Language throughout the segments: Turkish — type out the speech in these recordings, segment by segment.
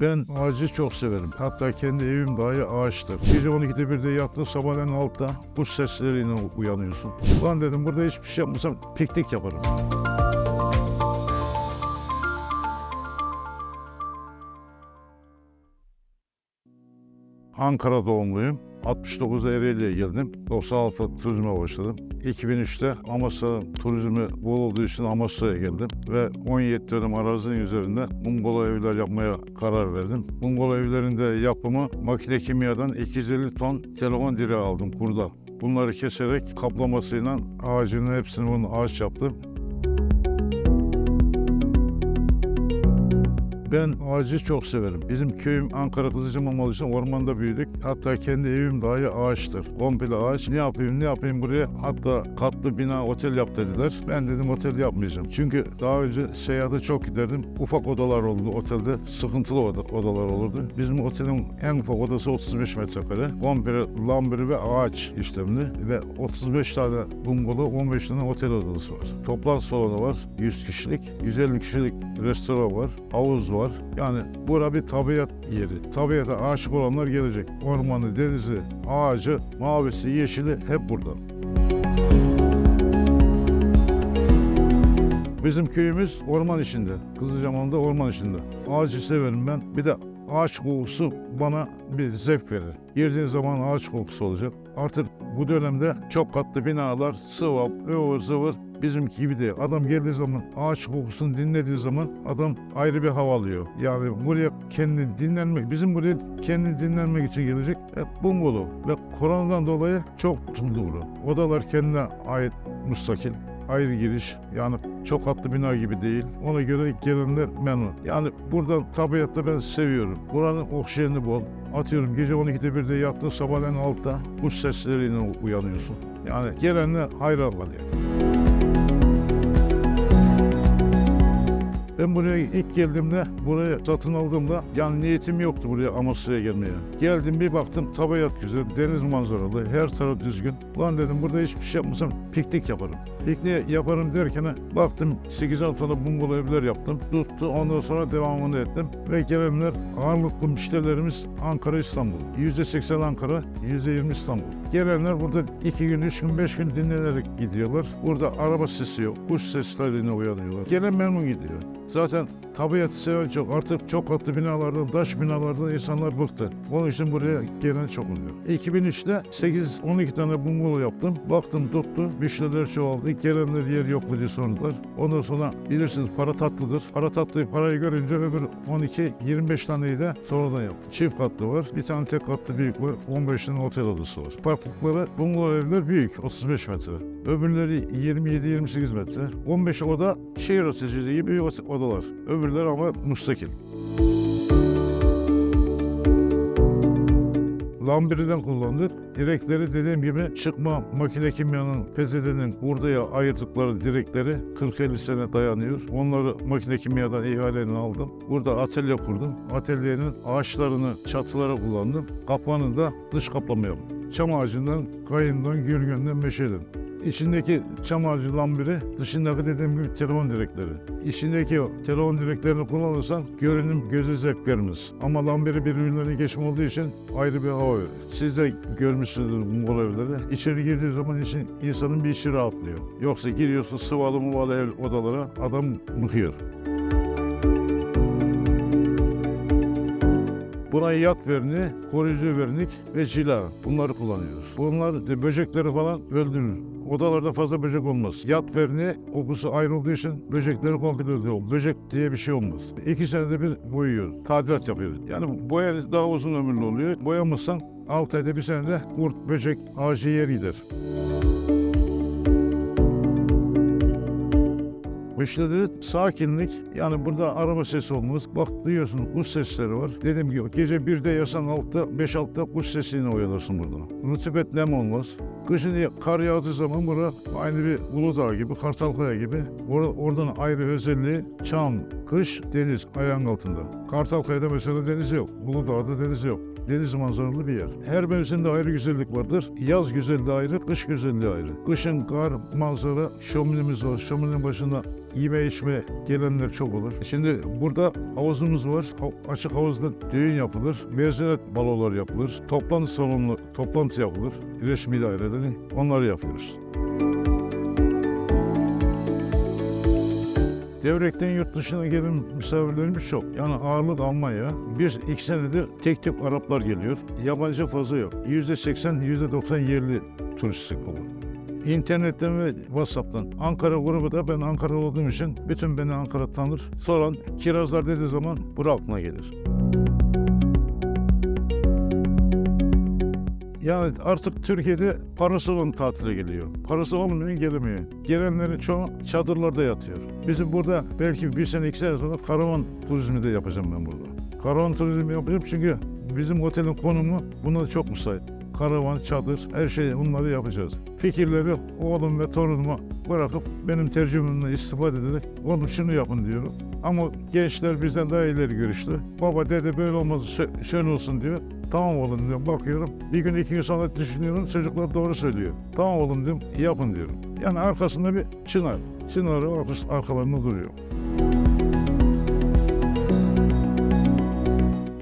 Ben ağacı çok severim. Hatta kendi evim dahi ağaçtır. Gece 12'de bir de yattım sabahleyin altta kuş sesleriyle uyanıyorsun. Ulan dedim burada hiçbir şey yapmasam piknik yaparım. Ankara doğumluyum. 69'da Ereğli'ye geldim. 96'da turizme başladım. 2003'te Amasya turizmi bol olduğu için Amasya'ya geldim. Ve 17 dönüm arazinin üzerinde bungalov evler yapmaya karar verdim. Bungalov evlerinde yapımı makine kimyadan 250 ton telefon direği aldım burada. Bunları keserek kaplamasıyla ağacının hepsini bunu ağaç yaptım. Ben ağacı çok severim. Bizim köyüm Ankara Kızılcamamalı için ormanda büyüdük. Hatta kendi evim dahi ağaçtır. Komple ağaç. Ne yapayım ne yapayım buraya? Hatta katlı bina otel yap dediler. Ben dedim otel yapmayacağım. Çünkü daha önce seyahate çok giderdim. Ufak odalar oldu otelde. Sıkıntılı oda, odalar olurdu. Bizim otelin en ufak odası 35 metrekare. Komple lambiri ve ağaç işlemli. Ve 35 tane bungalov, 15 tane otel odası var. Toplantı salonu var. 100 kişilik. 150 kişilik restoran var. Havuz var. Yani bura bir tabiat yeri. Tabiata aşık olanlar gelecek. Ormanı, denizi, ağacı, mavisi, yeşili hep burada. Bizim köyümüz orman içinde. Kızılcahamam'da orman içinde. Ağacı severim ben. Bir de ağaç kokusu bana bir zevk verir. Girdiğin zaman ağaç kokusu olacak. Artık bu dönemde çok katlı binalar, sıvap, ıvır zıvır bizimki gibi değil. Adam geldiği zaman ağaç kokusunu dinlediği zaman adam ayrı bir hava alıyor. Yani buraya kendi dinlenmek, bizim buraya kendi dinlenmek için gelecek hep bungalov. Ve koronadan dolayı çok bura. Odalar kendine ait müstakil ayrı giriş yani çok katlı bina gibi değil. Ona göre gelenler memnun. Yani buradan tabiatta ben seviyorum. Buranın oksijeni bol. Atıyorum gece 12'de bir de yattın sabahleyin altta kuş sesleriyle uyanıyorsun. Yani gelenler hayran kalıyor. Ben buraya ilk geldiğimde, buraya satın aldığımda yani niyetim yoktu buraya Amasya'ya gelmeye. Geldim bir baktım tabiat güzel, deniz manzaralı, her taraf düzgün. Lan dedim burada hiçbir şey yapmasam piknik yaparım. Pikniği yaparım derken baktım 8-6 tane bungalov evler yaptım. Tuttu ondan sonra devamını ettim. Ve gelenler ağırlıklı müşterilerimiz Ankara İstanbul. %80 Ankara, %20 İstanbul. Gelenler burada 2 gün, 3 gün, 5 gün dinlenerek gidiyorlar. Burada araba sesi yok, kuş sesleriyle uyanıyorlar. Gelen memnun gidiyor. 수고하셨습니다. Tabiatı seven çok. Artık çok katlı binalardan, taş binalardan insanlar bıktı. Onun için buraya gelen çok oluyor. 2003'te 8-12 tane bungalov yaptım. Baktım tuttu. Müşteriler çoğaldı. Gelenler yer yok mu diye sordular. Ondan sonra bilirsiniz para tatlıdır. Para tatlıyı parayı görünce öbür 12-25 taneyi de sonradan yaptım. Çift katlı var. Bir tane tek katlı büyük var. 15 tane otel odası var. Parklıkları bungalov evler büyük. 35 metre. Öbürleri 27-28 metre. 15 oda şehir oteli gibi odalar. Öbürleri ama müstakil. Lambiriden kullandık. Direkleri dediğim gibi çıkma makine kimyanın PZD'nin hurdaya ayırdıkları direkleri 40-50 sene dayanıyor. Onları makine kimyadan ihaleyle aldım. Burada atölye kurdum. Atölyenin ağaçlarını çatılara kullandım. Kapağını da dış kaplama yaptım. Çam ağacından, kayından, gürgenden, meşeden. İçindeki çam lambiri, dışındaki dediğim gibi telefon direkleri. İçindeki telefon direklerini kullanırsan görünüm göze zevk vermez. Ama lambiri birbirlerine geçme olduğu için ayrı bir hava veriyor. Siz de görmüşsünüzdür bu evleri. İçeri girdiği zaman için insanın bir içi rahatlıyor. Yoksa giriyorsun sıvalı muvalı ev odalara adam mıkıyor. Buna yat verni, koruyucu vernik ve cila bunları kullanıyoruz. Bunlar böcekleri falan öldürür. Odalarda fazla böcek olmaz. Yat verni kokusu ayrıldığı için böcekleri komple öldürüyor. Böcek diye bir şey olmaz. İki senede bir boyuyoruz. Tadilat yapıyoruz. Yani boya daha uzun ömürlü oluyor. Boyamazsan 6 ayda bir senede kurt, böcek, ağacı yer gider. Dedi, sakinlik yani burada araba sesi olmaz. Bak duyuyorsun kuş sesleri var. Dediğim gibi gece birde yasan altta beş altta kuş sesiyle uyanırsın burada. Rutubet nem olmaz. Kışın kar yağdığı zaman bura aynı bir Uludağ gibi, Kartalkaya gibi. Or- oradan ayrı özelliği çam, kış, deniz ayağın altında. Kartalkaya'da mesela deniz yok. Uludağ'da deniz yok deniz manzaralı bir yer. Her mevsimde ayrı güzellik vardır. Yaz güzelliği ayrı, kış güzelliği ayrı. Kışın kar, manzara, şöminemiz var. Şöminenin başında yeme içme gelenler çok olur. Şimdi burada havuzumuz var. Açık havuzda düğün yapılır. Mezuniyet baloları yapılır. Toplantı salonu, toplantı yapılır. Resmi dairelerin onları yapıyoruz. Devrekten yurt dışına gelen misafirlerimiz çok. Yani ağırlık Almanya. Bir iki senedir tek tip Araplar geliyor. Yabancı fazla yok. Yüzde seksen, yüzde doksan yerli turistik olur. İnternetten ve WhatsApp'tan. Ankara grubu da ben Ankara'da olduğum için bütün beni Ankara tanır. Soran kirazlar dediği zaman bura aklına gelir. Yani artık Türkiye'de parası olan tatile geliyor. Parası olmayan gelemiyor. Gelenlerin çoğu çadırlarda yatıyor. Bizim burada belki bir sene iki sene sonra karavan turizmi de yapacağım ben burada. Karavan turizmi yapacağım çünkü bizim otelin konumu buna çok müsait. Karavan, çadır, her şeyi bunları yapacağız. Fikirleri oğlum ve torunuma bırakıp benim tercümemle istifade ederek onu şunu yapın diyorum. Ama gençler bizden daha ileri görüşlü. Baba dede böyle olmaz şö- şöyle olsun diyor. Tamam oğlum diyorum bakıyorum. Bir gün iki gün sonra düşünüyorum çocuklar doğru söylüyor. Tamam oğlum diyorum yapın diyorum. Yani arkasında bir çınar. Çınarı arkalarında duruyor.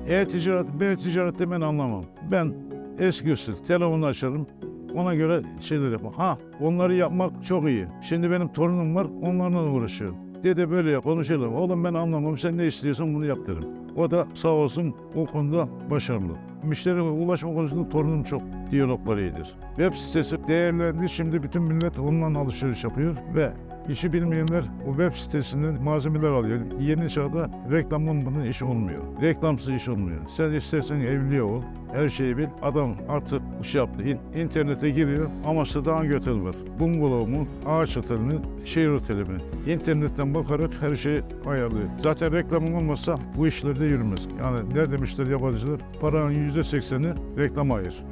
E-ticaret, B-ticarette ben anlamam. Ben eski usul telefonu açarım. Ona göre şeyler yapmam. Ha onları yapmak çok iyi. Şimdi benim torunum var onlarla uğraşıyorum. Dede böyle yap, yap. Oğlum ben anlamam sen ne istiyorsan bunu yap derim. O da sağ olsun o konuda başarılı. Müşteriye ulaşma konusunda torunum çok diyalogları iyidir. Web sitesi değerlendi. Şimdi bütün millet ondan alışveriş yapıyor ve işi bilmeyenler o web sitesinden malzemeler alıyor. Yeni çağda reklamın bunun işi olmuyor. Reklamsız iş olmuyor. Sen istersen evli ol, her şeyi bil. Adam artık iş yaptı. İn- internete giriyor. Amaçlı hangi otel var? Bungalov mu? Ağaç oteli mi? Şehir oteli mi? İnternetten bakarak her şeyi ayarlıyor. Zaten reklamın olmasa bu işler de yürümez. Yani ne demişler yabancılar? Paranın yüzde sekseni reklama ayır.